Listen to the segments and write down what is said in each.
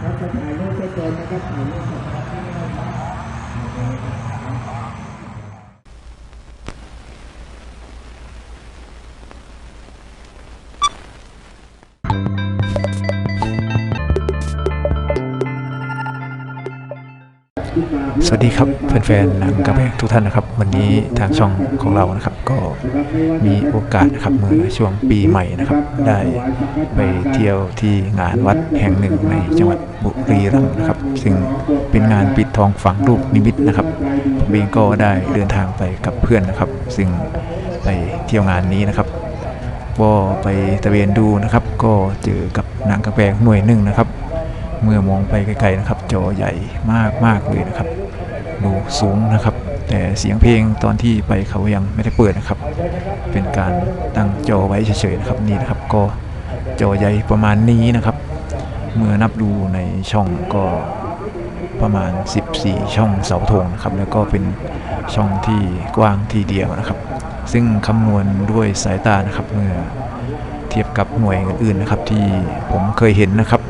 เราจะถ่ายรูปไปก่อนนะครับถ่ายรูป สวัสดีครับแฟนๆหนังกระแพงทุกท่านนะครับ วันนี้ทางช่องของเรานะครับ ก็มีโอกาสนะครับเมื่อช่วงปีใหม่นะครับ ได้ไปเที่ยวที่งานวัดแห่งหนึ่งในจังหวัดบุรีรัมย์นะครับ ซึ่งเป็นงานปิดทองฝังลูกนิมิตนะครับผมเองก็ได้เดินทางไปกับเพื่อนนะครับ ซึ่งไปเที่ยวงานนี้นะครับก็ไปตะเวนดูนะครับ ก็เจอกับนังกระแพงหน่วยหนึ่งนะครับ เมื่อมองไปไกลๆนะครับ จอใหญ่มากมากๆเลยนะครับ ดูสูงนะครับ แต่เสียงเพลงตอนที่ไปเขายังไม่ได้เปิดนะครับ เป็นการตั้งจอไว้เฉยๆนะครับนี่นะครับ ก็จอใหญ่ประมาณนี้นะครับ เมื่อนับดูในช่องก็ประมาณ 14 ช่องเสาธงนะครับ แล้วก็เป็นช่องที่กว้างทีเดียวนะครับ ซึ่งคำนวณด้วยสายตานะครับเมื่อเทียบกับหน่วยอื่นๆนะครับ ที่ผมเคยเห็นนะครับ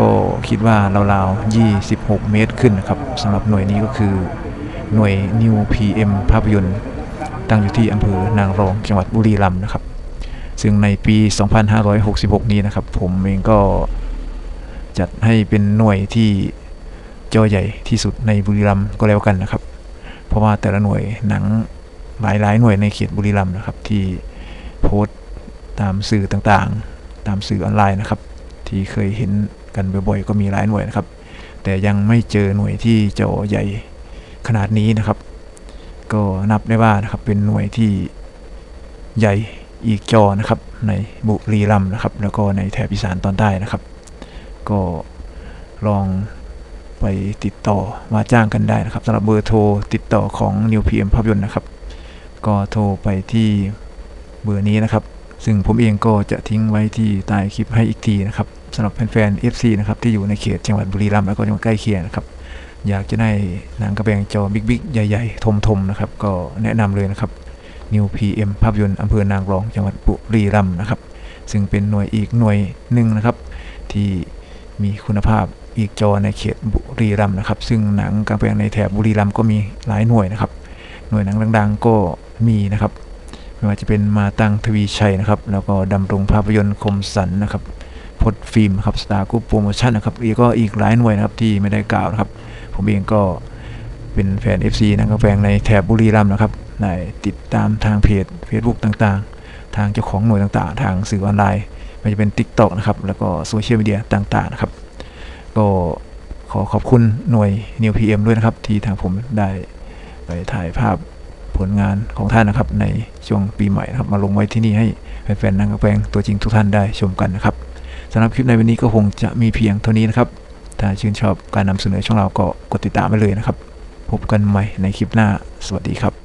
ก็คิดว่าราวๆ 26 เมตรขึ้นนะครับสำหรับหน่วยนี้ก็คือหน่วย New PM ภาพยนตร์ ตั้งอยู่ที่อำเภอนางรองจังหวัดบุรีรัมย์นะครับ ซึ่งในปี 2566 นี้นะครับ ผมเองก็จัดให้เป็นหน่วยที่จอใหญ่ที่สุดในบุรีรัมย์ก็แล้วกันนะครับ เพราะว่าแต่ละหน่วยหนังหลายๆหน่วยในเขตบุรีรัมย์นะครับ ที่โพสต์ตามสื่อต่างๆ ตามสื่อออนไลน์นะครับ ที่เคยเห็นกันบ่อยๆก็มีหลายหน่วยนะครับ แต่ยังไม่เจอหน่วยที่จอใหญ่ขนาดนี้นะครับ ก็นับได้ว่านะครับเป็นหน่วยที่ใหญ่อีกจอนะครับ ในบุรีรัมย์นะครับ แล้วก็ในแถบอีสานตอนใต้นะครับ ก็ลองไปติดต่อมาจ้างกันได้นะครับสำหรับเบอร์โทรติดต่อของ New PM ภาพยนตร์นะครับ ก็โทรไปที่เบอร์นี้นะครับ ซึ่งผมเองก็จะทิ้งไว้ที่ใต้คลิปให้อีกทีนะครับ สำหรับแฟนๆ FC นะครับที่อยู่ในเขตจังหวัดบุรีรัมย์แล้วก็จังหวัดใกล้เคียงนะครับอยากจะได้หนังกระแบงจอบิ๊กๆ ใหญ่ๆ ทมๆนะครับก็แนะนำเลยนะครับ New PM ภาพยนตร์อำเภอนางรองจังหวัดบุรีรัมย์นะครับซึ่งเป็นหน่วยอีกหน่วยหนึ่งนะครับ ที่มีคุณภาพอีกจอในเขตบุรีรัมย์นะครับ ซึ่งหนังกระแบงในแถบบุรีรัมย์ก็มีหลายหน่วยนะครับ หน่วยหนังดังๆก็มีนะครับ ไม่ว่าจะเป็นมาตังทวีชัยนะครับ แล้วก็ดำรงภาพยนตร์คมสันนะครับ พดฟิล์มครับสตาร์กูโปรโมชั่นนะครับอีกก็อีกหลายหน่วยนะครับที่ไม่ได้กล่าวนะครับ ผมเองก็เป็นแฟน FC นักกาแฟงในแถบบุรีรัมย์นะครับได้ติดตามทางเพจ Facebook ต่างๆ ทางเจ้าของหน่วยต่างๆ ทางสื่อออนไลน์ไม่ว่าจะเป็น TikTok นะครับแล้วก็โซเชียลมีเดียต่างๆนะครับก็ขอขอบคุณหน่วย New PM ด้วยนะครับ ที่ทางผมได้ไปถ่ายภาพผลงานของท่านนะครับในช่วงปีใหม่นะครับมาลงไว้ที่นี่ให้แฟนๆนักกาแฟงตัวจริงทุกท่านได้ชมกันนะครับ สำหรับคลิปในวันนี้ก็คงจะมีเพียงเท่านี้นะครับ ถ้าชื่นชอบการนำเสนอช่องเราก็กดติดตามไปเลยนะครับ พบกันใหม่ในคลิปหน้า สวัสดีครับ